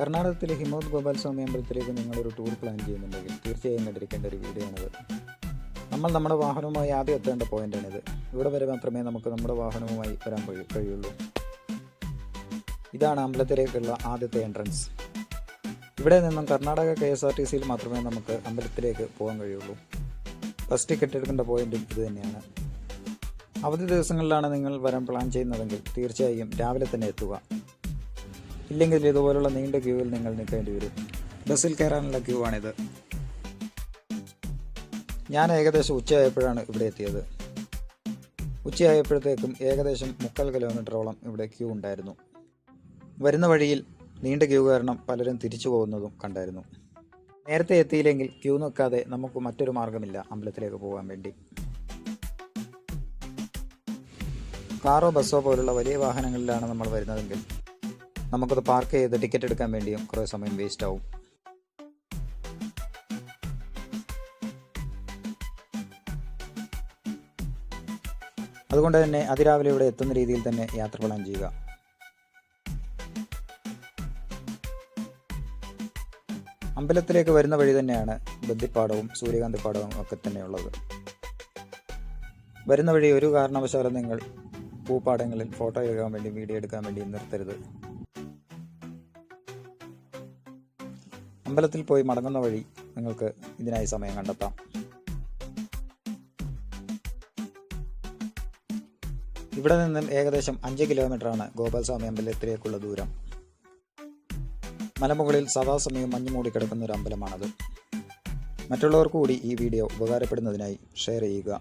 കർണാടകത്തിലെ ഹിമോദ് ഗോപാലസ്വാമി അമ്പലത്തിലേക്ക് നിങ്ങളൊരു ടൂർ പ്ലാൻ ചെയ്യുന്നുണ്ടെങ്കിൽ തീർച്ചയായും കണ്ടിരിക്കേണ്ട ഒരു വീഡിയോ നമ്മൾ നമ്മുടെ വാഹനവുമായി ആദ്യം എത്തേണ്ട പോയിന്റാണിത് ഇവിടെ വരെ മാത്രമേ നമുക്ക് നമ്മുടെ വാഹനവുമായി വരാൻ കഴി- കഴിയുള്ളൂ. ഇതാണ് അമ്പലത്തിലേക്കുള്ള ആദ്യത്തെ എൻട്രൻസ് ഇവിടെ നിന്നും Karnataka K S R T സിയിൽ മാത്രമേ നമുക്ക് അമ്പലത്തിലേക്ക് പോകാൻ കഴിയുള്ളൂ. ടിക്കറ്റ് എടുക്കേണ്ട പോയിന്റും ഇത് തന്നെയാണ്. അവധി ദിവസങ്ങളിലാണ് നിങ്ങൾ വരാൻ പ്ലാൻ ചെയ്യുന്നതെങ്കിൽ തീർച്ചയായും രാവിലെ തന്നെ എത്തുക. ഇല്ലെങ്കിൽ ഇതുപോലുള്ള നീണ്ട ക്യൂവിൽ നിങ്ങൾ നിൽക്കേണ്ടി വരും. ബസ്സിൽ കയറാനുള്ള ക്യൂ ആണിത് ഞാൻ ഏകദേശം ഉച്ചയായപ്പോഴാണ് ഇവിടെ എത്തിയത്. ഉച്ചയായപ്പോഴത്തേക്കും ഏകദേശം മുക്കാൽ കിലോമീറ്ററോളം ഇവിടെ ക്യൂ ഉണ്ടായിരുന്നു. വരുന്ന വഴിയിൽ നീണ്ട ക്യൂ കാരണം പലരും തിരിച്ചു പോകുന്നതും കണ്ടായിരുന്നു. നേരത്തെ എത്തിയില്ലെങ്കിൽ ക്യൂ നിൽക്കാതെ നമുക്ക് മറ്റൊരു മാർഗമില്ല അമ്പലത്തിലേക്ക് പോകാൻ വേണ്ടി. കാറോ ബസ്സോ പോലുള്ള വലിയ വാഹനങ്ങളിലാണ് നമ്മൾ വരുന്നതെങ്കിൽ നമുക്കത് പാർക്ക് ചെയ്ത് ടിക്കറ്റ് എടുക്കാൻ വേണ്ടിയും കുറേ സമയം വേസ്റ്റ് ആവും. അതുകൊണ്ട് തന്നെ അതിരാവിലെ ഇവിടെ എത്തുന്ന രീതിയിൽ തന്നെ യാത്ര പ്ലാൻ ചെയ്യുക. അമ്പലത്തിലേക്ക് വരുന്ന വഴി തന്നെയാണ് ബന്ദിപ്പാടവും സൂര്യകാന്തിപ്പാടവും ഒക്കെ തന്നെയുള്ളത് വരുന്ന വഴി ഒരു കാരണവശാലും നിങ്ങൾ പൂപ്പാടങ്ങളിൽ ഫോട്ടോ എടുക്കാൻ വേണ്ടി വീഡിയോ എടുക്കാൻ വേണ്ടി നിർത്തരുത്. അമ്പലത്തിൽ പോയി മടങ്ങുന്ന വഴി നിങ്ങൾക്ക് ഇതിനായി സമയം കണ്ടെത്താം. ഇവിടെ നിന്നും ഏകദേശം അഞ്ച് കിലോമീറ്ററാണ് ഗോപാൽസ്വാമി അമ്പലത്തിലേക്കുള്ള ദൂരം. മലമുകളിൽ സദാസമയം മഞ്ഞു മൂടിക്കിടക്കുന്ന ഒരു അമ്പലമാണത് മറ്റുള്ളവർക്ക് കൂടി ഈ വീഡിയോ ഉപകാരപ്പെടുന്നതിനായി ഷെയർ ചെയ്യുക.